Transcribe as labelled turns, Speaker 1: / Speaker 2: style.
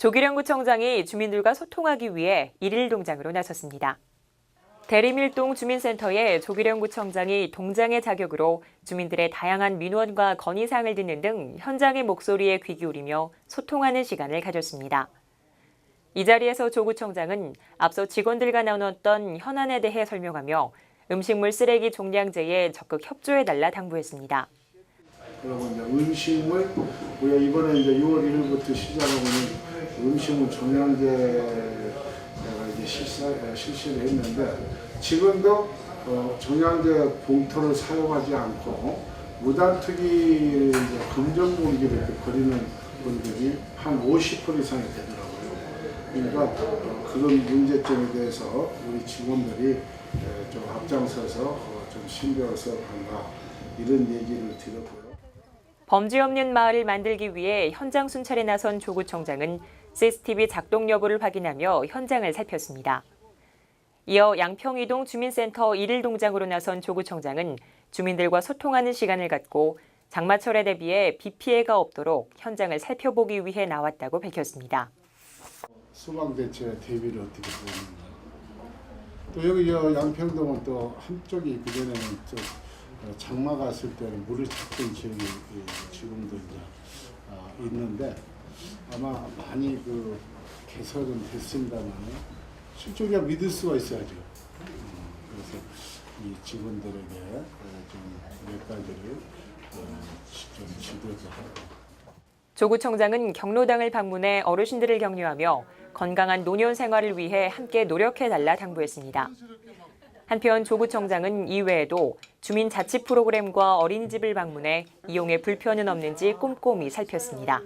Speaker 1: 조기령 구청장이 주민들과 소통하기 위해 일일 동장으로 나섰습니다. 대리밀동 주민센터에 조기령 구청장이 동장의 자격으로 주민들의 다양한 민원과 건의사항을 듣는 등 현장의 목소리에 귀 기울이며 소통하는 시간을 가졌습니다. 이 자리에서 조 구청장은 앞서 직원들과 나눴던 현안에 대해 설명하며 음식물 쓰레기 종량제에 적극 협조해달라 당부했습니다.
Speaker 2: 그리고 이제 음식물 우리가 이번에 이제 6월 1일부터 시작하고는 음식물 종량제가 이제 실시, 실시를 했는데 지금도 어, 종량제 봉투를 사용하지 않고 무단 투기 이제 금전봉지를 이렇게 버리는 분들이 한 50% 이상이 되더라고요. 그러니까 어, 그런 문제점에 대해서 우리 직원들이 에, 좀 앞장서서 어, 좀 신경을 써간다 이런 얘기를 드렸고요.
Speaker 1: 범죄 없는 마을을 만들기 위해 현장 순찰에 나선 조 구청장은 CCTV 작동 여부를 확인하며 현장을 살폈습니다. 이어 양평이동 주민센터 일일 동장으로 나선 조 구청장은 주민들과 소통하는 시간을 갖고 장마철에 대비해 비 피해가 없도록 현장을 살펴보기 위해 나왔다고 밝혔습니다.
Speaker 2: 수방 대체 대비를 어떻게 보는가. 또 여기 저 양평동은 또 한쪽이 그 전에는 저 어, 장마 갔을 때는 물을 찾던 지역이 예, 지금도 이제 아, 있는데 아마 많이 그 개설은 됐습니다만 우리가 믿을 수가 있어야죠. 음, 그래서 이 직원들에게 어, 좀몇 가지를 어, 지- 좀 지도도 하고
Speaker 1: 조 구 청장은 경로당을 방문해 어르신들을 격려하며 건강한 노년 생활을 위해 함께 노력해달라 당부했습니다. 한편 조 구 청장은 이외에도 주민 자치 프로그램과 어린이집을 방문해 이용에 불편은 없는지 꼼꼼히 살폈습니다.